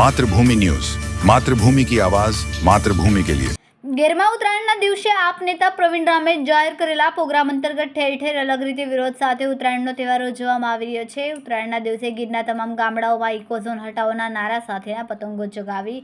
Mathrubhumi news. Mathrubhumi કી આવાજ, માતૃભૂમિ કે લિયે. ગેરમા ઉત્તરાયણના દિવસે આપ નેતા પ્રવીણ રામે જાહેર કરેલા પ્રોગ્રામ અંતર્ગત ઠેર ઠેર અલગ રીતે વિરોધ સાથે ઉત્તરાયણનો તહેવાર ઉજવવામાં આવી રહ્યો છે. ઉત્તરાયણના દિવસે ગીરના તમામ ગામડાઓમાં ઇકોઝોન હટાવોના નારા સાથેના પતંગો ચગાવી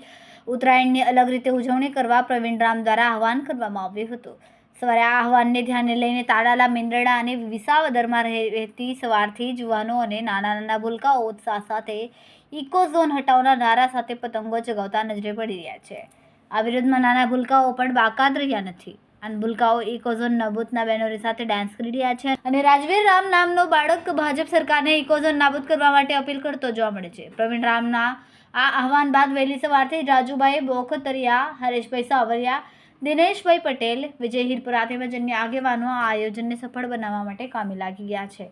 ઉત્તરાયણની અલગ રીતે ઉજવણી કરવા પ્રવીણ રામ દ્વારા આહવાન કરવામાં આવ્યું હતું. સવારે આ આહવાનને ધ્યાને લઈને તાડાલા, મેંદરડા અને વિસાવદરમાં રહે- રહેતી સવારથી જુવાનો અને નાના નાના ભૂલકાઓ ઉત્સાહ સાથે ઇકોઝોન હટાવના નારા સાથે પતંગો ચગાવતા નજરે પડી રહ્યા છે. આ વિરોધમાં નાના ભૂલકાઓ પણ બાકાત રહ્યા નથી. અને ભૂલકાઓ ઇકોઝોન નાબૂદના બેનરો સાથે ડાન્સ કરી રહ્યા છે અને રાજવીર રામ નામનો બાળક ભાજપ સરકારને ઇકોઝોન નાબૂદ કરવા માટે અપીલ કરતો જોવા મળે છે. પ્રવીણ રામના આ આહવાન બાદ વહેલી સવારથી રાજુભાઈ બોખતરિયા, હરેશભાઈ સાવરિયા દિનેશભાઈ પટેલ વિજય હિરપુરા તેમજ અન્ય આગેવાનો આ આયોજનને સફળ બનાવવા માટે કામે લાગી ગયા છે.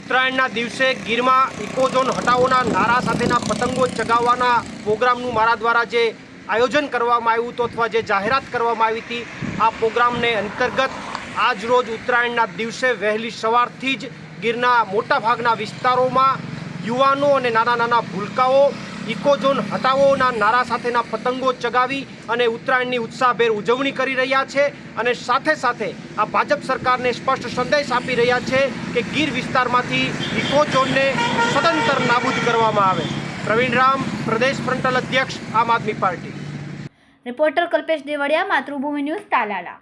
ઉત્તરાયણના દિવસે ગીરમાં ઇકોઝોન હટાવોના નારા સાથેના પતંગો ચગાવવાના પ્રોગ્રામનું મારા દ્વારા જે આયોજન કરવામાં આવ્યું હતું અથવા જે જાહેરાત કરવામાં આવી હતી, આ પ્રોગ્રામને અંતર્ગત આજ રોજ ઉત્તરાયણના દિવસે વહેલી સવારથી જ ગીરના મોટાભાગના વિસ્તારોમાં યુવાનો અને નાના નાના ભૂલકાઓ ઇકોઝોન હટાવોના નારા સાથેના પતંગો ચગાવી અને ઉત્તરાયણની ઉત્સાહભેર ઉજવણી કરી રહ્યા છે અને સાથે સાથે આ ભાજપ સરકારને સ્પષ્ટ સંદેશ આપી રહ્યા છે કે ગીર વિસ્તારમાંથી ઇકોઝોનને સદંતર નાબૂદ કરવામાં આવે. પ્રવીણ રામ, પ્રદેશ ફ્રન્ટલ અધ્યક્ષ, Aam Aadmi party. Reporter Kalpesh Devdiya, Matrubhumi news Talala.